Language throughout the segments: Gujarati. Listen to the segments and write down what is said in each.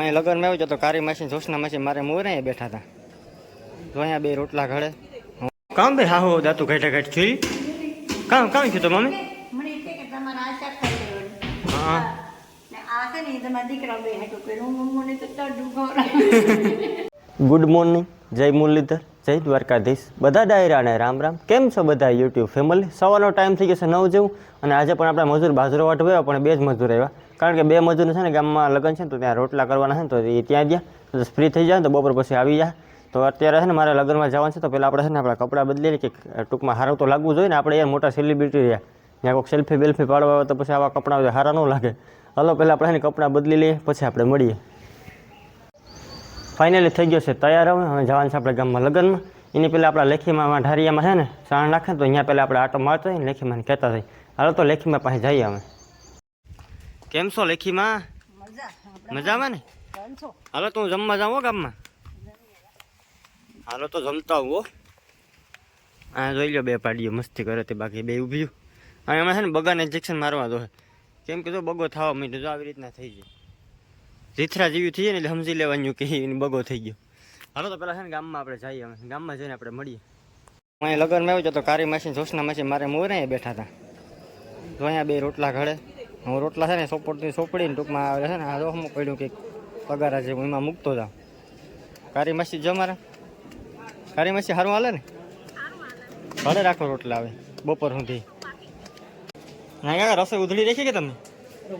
અહીં લગ્નમાં આવ્યું છે તો કારી માસી જોશના માસી મારે મોરે અહીંયા બેઠા હતા. તો અહીંયા બે રોટલા ઘડે. કામ ભાઈ હા હો દાતું ઘેટે ઘેટ જોઈ કામ કામ થયું તો મમ્મી. હા. છે. ગુડ મોર્નિંગ જય મુરલીધર. જય દ્વારકાધીશ. બધા ડાયરાને રામ રામ. કેમ છો બધા યુટ્યુબ ફેમિલી સવારનો ટાઈમ થઈ ગયો છે નવ જેવું અને આજે પણ આપણા મજૂર બાજરો વાટવ્યા, પણ બે જ મજૂર આવ્યા. કારણ કે બે મજૂર છે ને ગામમાં લગ્ન છે ને, તો ત્યાં રોટલા કરવાના છે ને, તો એ ત્યાં ગયા. તો ફ્રી થઈ જાય ને, તો બપોર પછી આવી જાય તો અત્યારે છે ને, મારે લગ્નમાં જવાનું છે, તો પહેલાં આપણે છે ને, આપણા કપડાં બદલી લઈએ કે ટૂંકમાં સારું તો લાગવું જોઈએ ને, આપણે યાર મોટા સેલિબ્રિટી રહ્યા. ત્યાં કોઈક સેલ્ફી બેલ્ફી પાડવા આવે તો પછી આવા કપડાં સારા ન લાગે. હલો, પહેલાં આપણે એને કપડાં બદલી લઈએ, પછી આપણે મળીએ. ફાઇનલી થઈ ગયો છે તૈયાર હવે. હવે જવાનું છે આપણે ગામમાં લગ્નમાં. એની પહેલાં આપણા લેખીમાં ઢારિયામાં છે ને સાણ નાખે તો અહીંયા પહેલાં આપણે આટો મારતો હોય ને લેખીમાં કહેતા થઈ હાલો તો લેખીમાં પાસે જઈએ અમે કેમ છો લેખીમાં? મજા. મજામાં ને? હાલો તો હું જમવા જાઉં હો ગામમાં. હાલો તો જમતા હું. હા જોઈ લો બે પાડીઓ મસ્તી કરે તે બાકી બે ઊભી. અને એમાં છે ને બગાને ઇન્જેક્શન મારવા દો. કેમ કે જો બગો થવા માંડ્યો જો આવી રીતના થઈ જાય. જીથરા જેવી થઈ જાય ને એટલે સમજી લેવાનું કે એની બગો થઈ ગયો. હાલો તો પેલા છે ને ગામમાં આપણે જઈએ અમે ગામમાં જઈને આપણે મળીએ. અહીં લગ્નમાં આવ્યું તો કારી માસી જોશના માસી મારે મોરે બેઠા હતા. તો અહીંયા બે રોટલા ઘડે. હું રોટલા છે ને સોપડથી સોપડીને ટૂંકમાં આવે છે ને આ હું પડ્યું કે પગારા છે હું એમાં મૂકતો જાઉં. કારી માસી જો મારા. કારી માસી સારું હાલે ને? ઘરે રાખો રોટલા આવે બપોર સુધી. ના કાકા રસોઈ ઉધડી રાખી કે તમે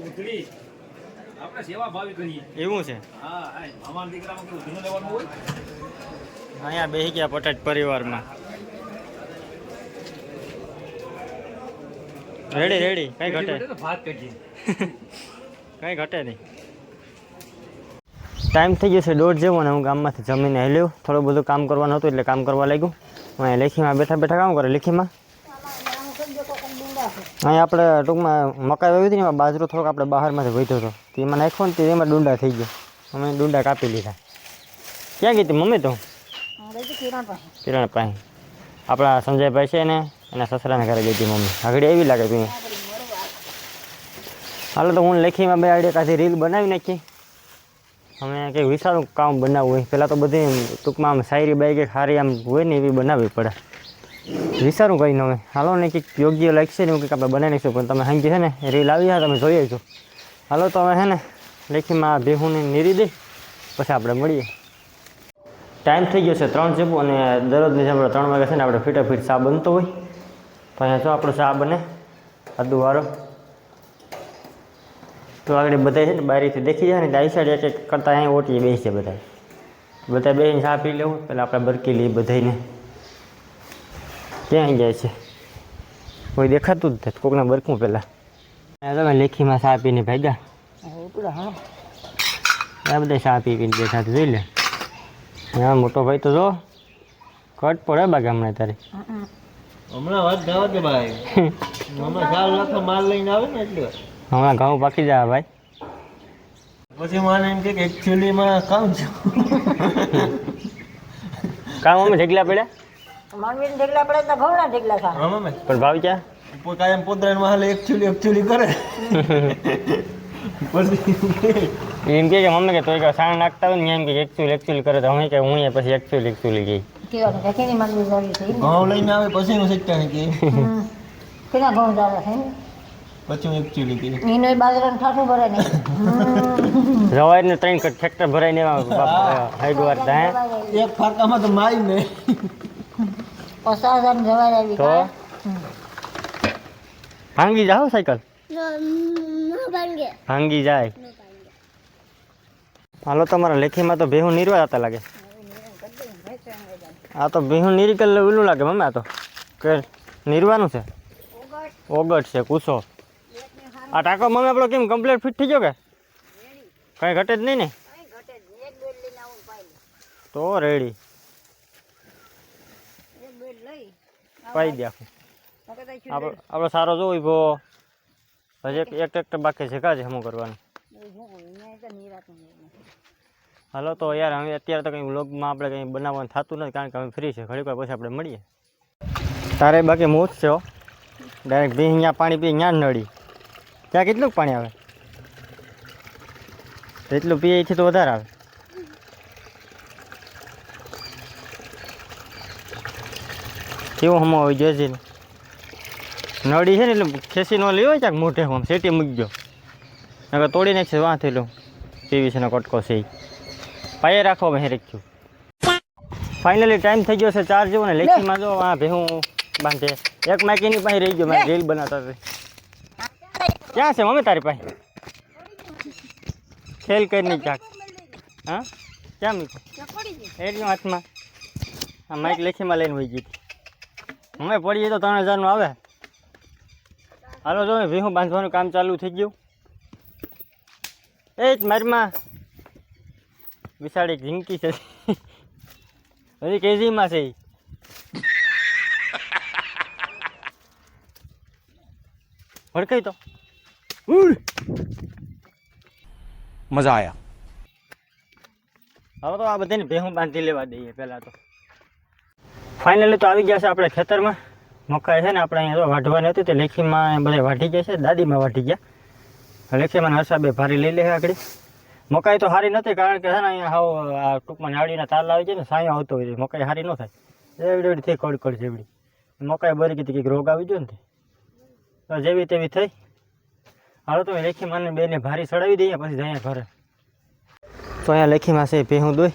ઉધડી આપણે સેવા ભાવી કરીએ એવું છે? હા અમારા દીકરામાં કેવું ધીનું લેવાનું હોય? અહીંયા બેસી ગયા પટેટ પરિવારમાં. રેડી રેડી કઈ ઘટે? ભાત કાઢીએ કઈ ઘટે નહીં. ટાઈમ થઈ ગયો છે દોઢ જેવો ને હું ગામમાંથી જમીને હેલ્યો. થોડું બધું કામ કરવાનું હતું એટલે કામ કરવા લાગ્યું. હું લેખીમાં બેઠા બેઠા કામ કરે? લેખીમાં? અહીં આપણે ટૂંકમાં મકાઈ વાવી હતી ને એમાં બાજરો થોડોક આપણે બહારમાંથી વધ્યો હતો. તો એમાં નાખ્યો ને તો એમાં ડુંડા થઈ ગયા. અમે ડુંડા કાપી લીધા. ક્યાં ગઈ હતી મમ્મી તો? કિરણ પાસે આપણા સંજયભાઈ છે ને એના સસરાના ઘરે ગઈ હતી મમ્મી. આગળ એવી લાગે તું હાલો તો હું લેખીમાં બે આઈડિયા કાંથી રીલ બનાવી નાખી. અમે કંઈક વિશાળું કામ બનાવવું હોય. પહેલાં તો બધી ટૂંકમાં આમ શાયરી બાઈ કંઈક સારી આમ હોય ને એવી બનાવવી પડે. વિચારું કંઈ હવે. હાલો, ને કંઈક યોગ્ય લાગશે ને એવું કંઈક આપણે બનાવી નાખીશું પણ તમે સાંજે છે ને રીલ આવી હા તમે જોઈ આવજો. હાલો, તો હવે છે ને લેખીમાં ભેહુંને નીરી દઈ પછી આપણે મળીએ. ટાઈમ થઈ ગયો છે ત્રણ જેવું અને દરરોજની જેમ ત્રણ વાગે છે ને આપણે ફીટાફીટ ચા બનતો હોય. તો અહીંયા જો આપણો ચા બને આદુવાળો તો આગળ બધા છે ને બારીથી દેખી જાય ને ડાઈ સાઈડ એક એક કરતાં અહીંયા ઓટીએ બેસી છે બધા બધા બેસીને ચા પી લેવું પહેલાં આપણે બરકી લઈએ બધાને ક્યાં જાય છે. કોઈ દેખાતું જ નથી. કોકને બરકું પહેલાં તમે લેખીમાં સા પીને ભાગ્યા? હા આ બધા સા પી પીને બેઠા જોઈ લે. હા મોટો ભાઈ તો જો કટ પડે બા હમણાં તારે. હમણાં વાત જવા દે ભાઈ. હમણાં ચાર લાખ માલ લઈને આવે ને એટલે. હમણાં ઘઉં પાકી જાય ભાઈ. પછી મને એમ કે એકચ્યુઅલીમાં કામ છું. કામ અમે ઢેકલા પડ્યા? માનવીને ઢેગલા પડે તો ઘઉંના ઢેગલા ખા હા મમ્મી. પણ ભાવ ક્યાં? કાયમ પોતરાને હાલે એકચ્યુઅલી એકચ્યુઅલી કરે. એમ કે મમ્મી કે તોય સાણ નાખતા હોય ને એમ કે એકચ્યુઅલ એકચ્યુઅલ કરે તો અમે કે હું પછી એકચ્યુઅલ એકચ્યુઅલ ગઈ. કેવાનું કે કેની માંગણી કરવી છે ઘઉં લઈને આવે પછી હું શીખતા કે કેના ઘઉં જાવે છે પછી હું એકચ્યુઅલી કે એનો બાજરાનું ઠાઠું ભરે નહીં. રવાય ને ત્રણ કટ ટ્રેક્ટર ભરાઈને એક ફરકામાં તો મારી ને પચાસ જવા આવી તો? ભાંગી જાઓ સાયકલ? ભાંગી. જાય. હાલો તમારા લેખીમાં તો ભેહું નીરવા જતા લાગે. આ તો ભેહું નિરીકલ કર ઓલું લાગે મમ્મી આ તો. કે નીરવાનું છે? ઓગટ છે કૂસો. આ ટાંકો મમ્મી આપણો કેમ કમ્પ્લીટ ફિટ થઈ ગયો કે? કઈ ઘટે જ નહીં ને? તો રેડી. પાઈ દે આખું. આપણો આપણો સારો જો ઊભો. હજી એક એક ટ્રેક્ટર બાકી છે કાજે હમું કરવાનું. હાલો તો યાર, હવે અત્યારે તો કંઈ વ્લોગમાં આપણે કંઈ બનાવવાનું થતું નથી, કારણ કે અમે ફ્રી છે. ઘડીક વાર પછી આપણે મળીએ. તારે બાકી મોજ છે ડાયરેક્ટ ભી અહીંયા પાણી પી ત્યાં નડી ત્યાં કેટલું પાણી આવે? એટલું પીએ છે તો વધારે આવે. કેવો હમો આવી જોઈએ છે નળી છે ને એટલે ખેસી નો લેવો ક્યાંક મોઢે આમ સેટી મૂકજો. નકર તોડી નાખશે વાં થયેલું પીવીસીનો કટકો છે ઈ. પાયે રાખો મેં રાખ્યું ફાઇનલી ટાઈમ થઈ ગયો છે ચાર જેવો ને લેખીમાં જો આ ભેહું બાંધે. એક માઇકીની પાસે રહી ગયો મારે રીલ બનાવતા હતા. ક્યાં છે મમ્મી તારી પાસે? ખેલ કરીને ક્યાંક હા? ક્યાં મૂક્યું એ રહ્યું હાથમાં. આ માઇક લેખીમાં લઈને વહી ગઈ હતી. અમે પડીએ તો ત્રણ હજારનું આવે. હાલો જો ભીહું બાંધવાનું કામ ચાલુ થઈ ગયું. એ જ મારીમાં. વિશાળ એક જિંકી છે. હજી કેજીમાં છે ભડકાઈ તો. મજા આવ્યા હવે તો આ બધાને ભેહું બાંધી લેવા દઈએ પહેલાં તો. ફાઇનલી તો આવી ગયા છે આપણે ખેતરમાં. મકાઈ છે ને આપણે અહીંયા તો વાઢવાની હતી, તે લેખીમાં બધા વાઢી ગયા છે, દાદીમાં વાઢી ગયા. લેખીમાં હર્ષાબે ભારી લઈ લે આગળ. મકાઈ તો સારી નથી, કારણ કે છે ને અહીંયા હાવ, આ ટૂંકમાં નાળીના તાલ આવી જાય ને, સાયો આવતો હોય મકાઈ સારી ન થાય. એવડી એવડી થઈ, કડકડ જેવડી મકાઈ બરી કીધી કે રોગ આવી ગયો ને તો. જેવી તેવી થઈ. હાલો તો લેખી માને બેને ભારી ચડાવી દઈએ, પછી જઈએ ઘરે. તો અહીંયા લેખીમાં છે ભેહું દોઈ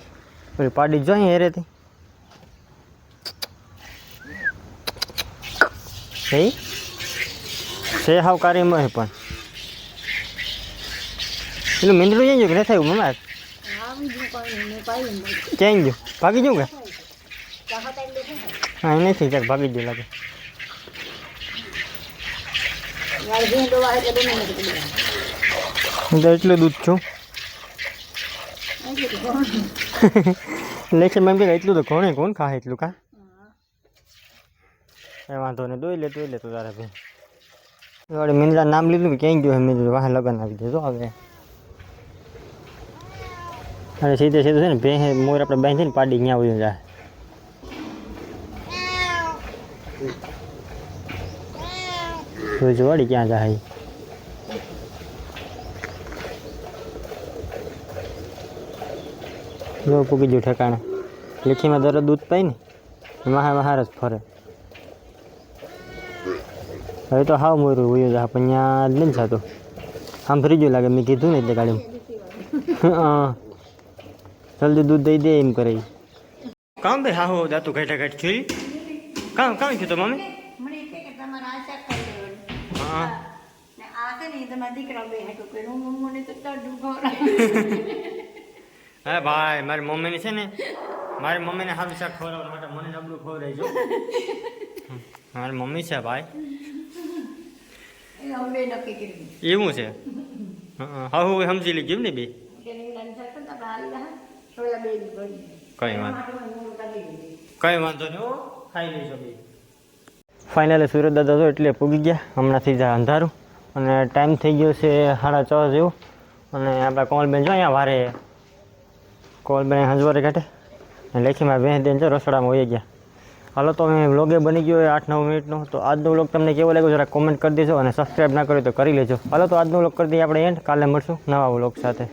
પછી પાડી જોઈએ હેરેથી છે? હાવ કારીમાં પણ. પેલું મીંદડું જઈ ગયું કે ન થયું મમ્મા? ક્યાં ગયું ભાગી ગયું કે? હા એ નથી ક્યાંક ભાગી ગયું લાગે. હું તો એટલું દૂધ છું. લેખે મેમ કે એટલું તો કોણે કોણ ખાય એટલું કા? એ વાંધો નહીં, દોઈ લે દોઈ લે તું તારે ભાઈ. વળી મિંદરા નામ લીધું ક્યાંય ગયું મિંદરું વાહ લગન આવી જજો હવે. અને સીધે સીધું છે ને ભેં મોર આપણે બાંધીને પાડી ત્યાં વયું જાય જોઈ વાડી ક્યાં જાય? જો પૂકી ગયું ઠેકાણે. લીખીમાં દરરોજ દૂધ પાય ને મહા જ ફરે. હવે તો હાવ મોરું ઉયો જા પણ ત્યાં જ નથી થતું. આમ ફરી ગયું લાગે મેં કીધું ને એટલે ગાડીમાં હા. જલ્દી દૂધ દઈ દે એમ કરે. કામ ભાઈ હા હો દાતું ઘાટા ઘાટ જોઈ કામ કામ છે તો મમ્મી હા હા ભાઈ મારી મમ્મીને છે ને મારી મમ્મીને સારું શાક ખવડાવવા માટે મને નબળું ખવડાવજો. મારી મમ્મી છે ભાઈ એ અમે નક્કી કર્યું એવું છે? હા હા. સમજી લીધું ને બે કઈ વાંધો કઈ વાંધો નહીં ખાઈ લઈશું બે. ફાઇનલી સુરત દાદા તો એટલે પૂગી ગયા હમણાંથી જ અંધારું. અને ટાઈમ થઈ ગયો છે સાડા છ જેવું. અને આપણા કોમલબેન જો અહીંયા વારે કોમલબેન હજવારે કાઢે અને લેખીમાં બે દેન જો રસોડામાં હોઈ ગયા. હાલો તો મેં વ્લોગે બની ગયો આઠ નવ મિનિટનો. તો આજનો વ્લોગ તમને કેવો લાગ્યો જરા કોમેન્ટ કરી દેજો અને સબસ્ક્રાઈબ ના કર્યો તો કરી લેજો. હાલો તો આજનો વ્લોગ કરી દઈએ આપણે એન્ડ કાલે મળશું નવા વ્લોગ સાથે.